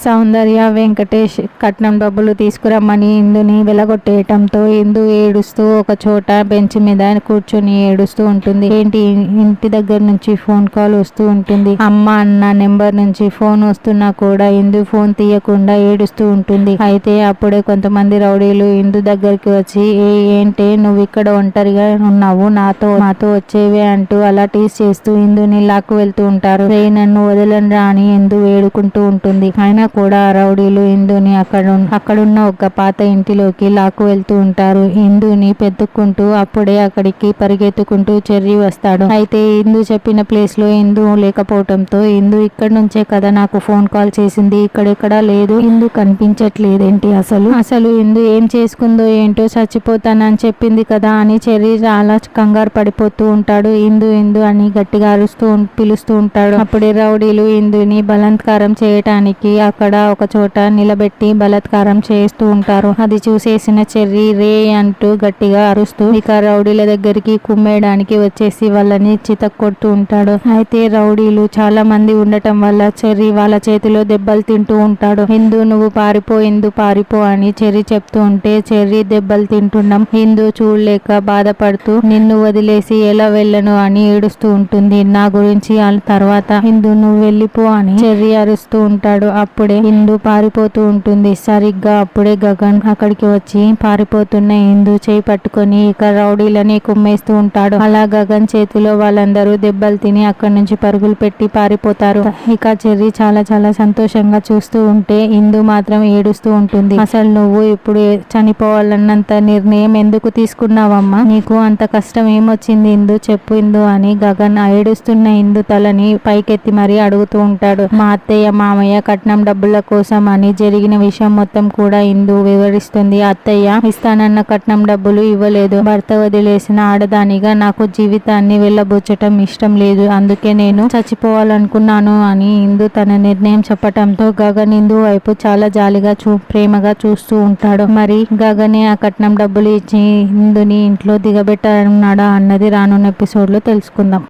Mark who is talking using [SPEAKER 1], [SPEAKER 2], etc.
[SPEAKER 1] సౌందర్య వెంకటేష్ కట్నం డబ్బులు తీసుకురమ్మని ఇందుని వెలగొట్టేయటంతో ఇందు ఏడుస్తూ ఒక చోట బెంచ్ మీద కూర్చొని ఏడుస్తూ ఉంటుంది. ఏంటి? ఇంటి దగ్గర నుంచి ఫోన్ కాల్ వస్తూ ఉంటుంది. అమ్మ అన్న నెంబర్ నుంచి ఫోన్ వస్తున్నా కూడా ఇందు ఫోన్ తీయకుండా ఏడుస్తూ ఉంటుంది. అయితే అప్పుడే కొంతమంది రౌడీలు ఇందు దగ్గరికి వచ్చి ఏ ఏంటి? నువ్వు ఇక్కడ ఒంటరిగా ఉన్నావు. నాతో మాతో వచ్చేవే అంటూ అలా టీస్ చేస్తూ ఇందుని లాక్కు వెళ్తూ ఉంటారు. రే నన్ను వదలని రాని ఇందు వేడుకుంటూ ఉంటుంది. ఆయన కూడా రౌడీలు ఇందుని అక్కడ అక్కడున్న ఒక పాత ఇంటిలోకి లాక్కు వెళ్తూ ఉంటారు. ఇందుని పెద్దుకుంటూ అప్పుడే అక్కడికి పరిగెత్తుకుంటూ చెర్రి వస్తాడు. అయితే ఇందు చెప్పిన ప్లేస్లో ఇందు లేకపోవటంతో ఇందు ఇక్కడ నుంచే కదా నాకు ఫోన్ కాల్ చేసింది. ఇక్కడెక్కడ లేదు. ఇందు కనిపించట్లేదేంటి అసలు? అసలు ఇందు ఏం చేసుకుందో ఏంటో చచ్చిపోతానని చెప్పింది కదా అని చెర్రి చాలా కంగారు పడిపోతూ ఉంటాడు. ఇందు ఇందు అని గట్టిగా అరుస్తూ పిలుస్తూ ఉంటాడు. అప్పుడే రౌడీలు ఇందుని బలాత్కారం చేయటానికి అక్కడ ఒక చోట నిలబెట్టి బలాత్కారం చేస్తూ ఉంటారు. అది చూసేసిన చెర్రి రే అంటూ గట్టిగా అరుస్తూ ఇక రౌడీల దగ్గరికి కుమ్మేయడానికి వచ్చేసి వాళ్ళని చితక్కొడుతూ ఉంటాడు. అయితే రౌడీలు చాలా మంది ఉండటం వల్ల చెర్రి వాళ్ళ చేతిలో దెబ్బలు తింటూ ఉంటాడు. హిందూ నువ్వు పారిపో హిందూ పారిపో అని చెర్రి చెప్తూ ఉంటే చెర్రి దెబ్బలు తింటున్నాం. హిందూ చూడలేక బాధపడుతూ నిన్ను వదిలేసి ఎలా వెళ్ళను అని ఏడుస్తూ ఉంటుంది. నా గురించి తర్వాత హిందూ నువ్వు వెళ్ళిపో అని చెర్రి అరుస్తూ ఉంటాడు. అప్పుడు హిందూ పారిపోతూ ఉంటుంది. సరిగ్గా అప్పుడే గగన్ అక్కడికి వచ్చి పారిపోతున్న ఇందు చేయి పట్టుకొని ఇక రౌడీలని కుమ్మేస్తూ ఉంటాడు. అలా గగన్ చేతిలో వాళ్ళందరూ దెబ్బలు తిని అక్కడి నుంచి పరుగులు పెట్టి పారిపోతారు. ఇక చెర్రి చాలా చాలా సంతోషంగా చూస్తూ ఉంటే ఇందు మాత్రం ఏడుస్తూ ఉంటుంది. అసలు నువ్వు ఇప్పుడు చనిపోవాలన్నంత నిర్ణయం ఎందుకు తీసుకున్నావమ్మా? నీకు అంత కష్టం ఏమొచ్చింది ఇందు చెప్పు ఇందు అని గగన్ ఏడుస్తున్న ఇందు తలని పైకెత్తి మరీ అడుగుతూ ఉంటాడు. మా అత్తయ్య మామయ్య కట్నం డబ్బుల కోసం అని జరిగిన విషయం మొత్తం కూడా ఇందు వివరిస్తుంది. అత్తయ్య ఇస్తానన్న కట్నం డబ్బులు ఇవ్వలేదు. భర్త వదిలేసిన ఆడదానిగా నాకు జీవితాన్ని వెళ్ళబోచటం ఇష్టం లేదు. అందుకే నేను చచ్చిపోవాలనుకున్నాను అని ఇందు తన నిర్ణయం చెప్పటంతో గగన్ ఇందు వైపు చాలా జాలిగా చూ ప్రేమగా చూస్తూ ఉంటాడు. మరి గగనే ఆ కట్నం డబ్బులు ఇచ్చి ఇందుని ఇంట్లో దిగబెట్టనున్నాడా అన్నది రానున్న ఎపిసోడ్లో తెలుసుకుందాం.